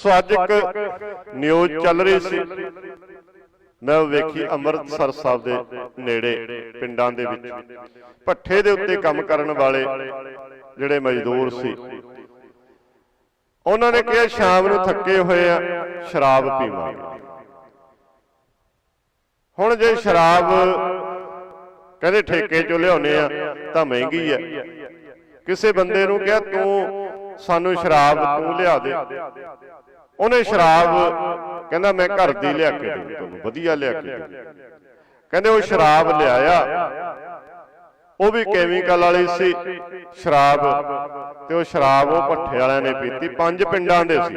ਸੋ ਅੱਜ ਇੱਕ ਨਿਊਜ਼ ਚੱਲ ਰਹੀ ਸੀ। ਮੈਂ ਉਹ ਵੇਖੀ ਅੰਮ੍ਰਿਤਸਰ ਸਾਹਿਬ ਦੇ ਨੇੜੇ, ਪਿੰਡਾਂ ਦੇ ਵਿੱਚ। ਭੱਠੇ ਦੇ ਉੱਤੇ ਕੰਮ ਕਰਨ ਵਾਲੇ ਜਿਹੜੇ ਮਜ਼ਦੂਰ ਸੀ। ਉਹਨਾਂ ਨੇ ਕਿਹਾ, ਸ਼ਾਮ ਨੂੰ ਥੱਕੇ ਹੋਏ ਆ, ਸ਼ਰਾਬ ਪੀਵਾਂਗੇ। ਹੁਣ ਜੇ ਸ਼ਰਾਬ ਕਹਿੰਦੇ ਠੇਕੇ ਚੋਂ ਲਿਆਉਨੇ ਆ, ਤਾਂ ਮਹਿੰਗੀ ਆ। ਕਿਸੇ ਬੰਦੇ ਨੂੰ ਕਿਹਾ, ਤੂੰ ਸਾਨੂੰ ਸ਼ਰਾਬ ਤੂੰ ਲਿਆ ਦੇ। ਉਹਨੇ ਸ਼ਰਾਬ ਕਹਿੰਦਾ ਮੈਂ ਘਰ ਦੀ ਲਿਆ ਕੇ ਦੇਊਂ ਤੁਹਾਨੂੰ ਵਧੀਆ ਲਿਆ ਕੇ ਦੇਊਂ। ਕਹਿੰਦੇ ਉਹ ਸ਼ਰਾਬ ਲਿਆਇਆ। ਉਹ ਵੀ ਕੈਮੀਕਲ ਵਾਲੀ ਸੀ ਸ਼ਰਾਬ। ਤੇ ਉਹ ਸ਼ਰਾਬ ਉਹ ਭੱਠੇ ਵਾਲਿਆਂ ਨੇ ਪੀਤੀ ਪੰਜ ਪਿੰਡਾਂ ਦੇ ਸੀ।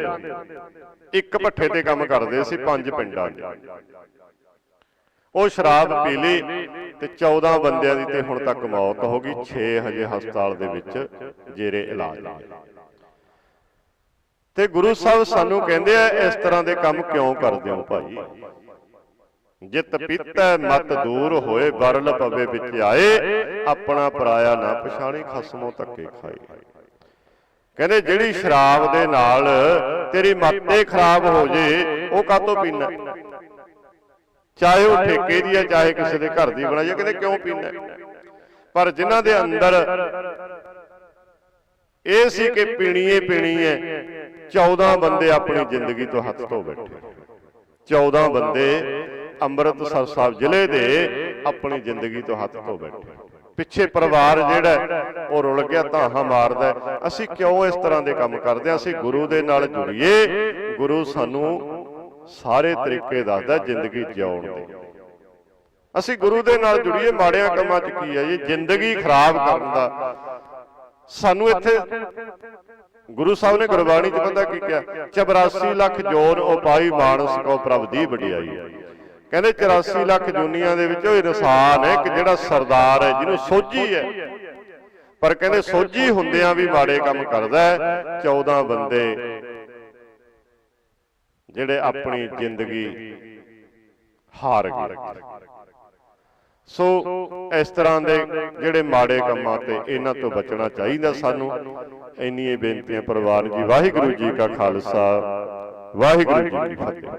ਇੱਕ ਭੱਠੇ ਤੇ ਕੰਮ ਕਰਦੇ ਸੀ ਪੰਜ ਪਿੰਡਾਂ ਦੇ। ਉਹ ਸ਼ਰਾਬ ਪੀ ਲਈ ਤੇ 14 ਬੰਦਿਆਂ ਦੀ ਤੇ ਹੁਣ ਤੱਕ ਮੌਤ ਹੋ ਗਈ 6 ਹਜੇ ਹਸਪਤਾਲ ਦੇ ਵਿੱਚ ਜੇਰੇ ਇਲਾਜ। ਨੇ ਤੇ ਗੁਰੂ ਸਾਹਿਬ ਸਾਨੂੰ ਕਹਿੰਦੇ ਆ ਇਸ ਤਰ੍ਹਾਂ ਦੇ ਕੰਮ ਕਿਉਂ ਕਰਦੇ ਹੋ ਭਾਈ? ਜਿਤ ਪੀਤੈ ਮਤ ਦੂਰ ਹੋਏ ਬਰਲ ਪਵੇ ਵਿੱਚ ਆਏ ਆਪਣਾ ਪਰਾਇਆ ਨਾ ਪਛਾਣੀ ਖਸਮੋਂ ਧੱਕੇ ਖਾਏ। ਕਹਿੰਦੇ ਜਿਹੜੀ ਸ਼ਰਾਬ ਦੇ ਨਾਲ ਤੇਰੀ ਮੱਤੇ ਖਰਾਬ ਹੋ ਜੇ ਉਹ ਕਾਤੋਂ ਪੀਣਾ ਚਾਹੇ ਉਹ ਠੇਕੇ ਦੀ ਹੈ ਚਾਹੇ ਕਿਸੇ ਦੇ ਘਰ ਦੀ ਬਣਾਈ ਹੈ ਕਹਿੰਦੇ ਕਿਉਂ ਪੀਣਾ ਪਰ ਜਿਨ੍ਹਾਂ ਦੇ ਅੰਦਰ ਇਹ ਸੀ ਕਿ ਪੀਣੀਏ ਪੀਣੀਏ 14 ਬੰਦੇ ਆਪਣੀ ਜ਼ਿੰਦਗੀ ਤੋਂ ਹੱਥ ਧੋ ਬੈਠੇ। 14 ਬੰਦੇ ਅੰਮ੍ਰਿਤਸਰ ਸਾਹਿਬ ਜ਼ਿਲ੍ਹੇ ਦੇ ਆਪਣੀ ਜ਼ਿੰਦਗੀ ਤੋਂ ਹੱਥ ਧੋ ਬੈਠੇ। ਪਿੱਛੇ ਪਰਿਵਾਰ ਜਿਹੜਾ ਹੈ, ਉਹ ਰੁਲ ਗਿਆ ਧਾਹਾਂ ਮਾਰਦਾ ਹੈ। ਅਸੀਂ ਕਿਉਂ ਇਸ ਤਰ੍ਹਾਂ ਦੇ ਕੰਮ ਕਰਦੇ ਹਾਂ? ਅਸੀਂ ਗੁਰੂ ਦੇ ਨਾਲ ਜੁੜੀਏ। ਗੁਰੂ ਸਾਨੂੰ ਸਾਰੇ ਤਰੀਕੇ ਦੱਸਦਾ ਜ਼ਿੰਦਗੀ ਜਿਉਣ ਦੇ। ਅਸੀਂ ਗੁਰੂ ਦੇ ਨਾਲ ਜੁੜੀਏ ਮਾੜਿਆਂ ਕੰਮਾਂ 'ਚ ਕੀ ਹੈ ਜੀ? ਜ਼ਿੰਦਗੀ ਖਰਾਬ ਕਰਨ ਦਾ ਸਾਨੂੰ ਇੱਥੇ ਗੁਰੂ ਸਾਹਿਬ ਨੇ ਗੁਰਬਾਣੀ 'ਚ ਪਤਾ ਕੀ ਕਿਹਾ? 84 ਲੱਖ ਜੋਨ ਉਪਾਈ ਮਾਨਸ ਕੋ ਪ੍ਰਭ ਦੀ ਵਡਿਆਈ। ਕਹਿੰਦੇ 84 ਲੱਖ ਜੁਨੀਆਂ ਦੇ ਵਿੱਚੋਂ ਇਨਸਾਨ ਹੈ ਕਿ ਜਿਹੜਾ ਸਰਦਾਰ ਹੈ, ਜਿਹਨੂੰ ਸੋਝੀ ਹੈ। ਪਰ ਕਹਿੰਦੇ ਸੋਝੀ ਹੁੰਦਿਆਂ ਵੀ ਮਾੜੇ ਕੰਮ ਕਰਦਾ ਹੈ 14 ਬੰਦੇ ਜਿਹੜੇ ਆਪਣੀ ਜ਼ਿੰਦਗੀ ਹਾਰ ਗਏ। ਸੋ ਇਸ ਤਰ੍ਹਾਂ ਦੇ ਜਿਹੜੇ ਮਾੜੇ ਕੰਮਾਂ ਤੇ ਇਹਨਾਂ ਤੋਂ ਬਚਣਾ ਚਾਹੀਦਾ ਸਾਨੂੰ, ਇੰਨੀਆਂ ਬੇਨਤੀਆਂ ਪਰਿਵਾਰ ਜੀ, ਵਾਹਿਗੁਰੂ ਜੀ ਕਾ ਖਾਲਸਾ, ਵਾਹਿਗੁਰੂ ਜੀ ਕੀ ਫਤਿਹ।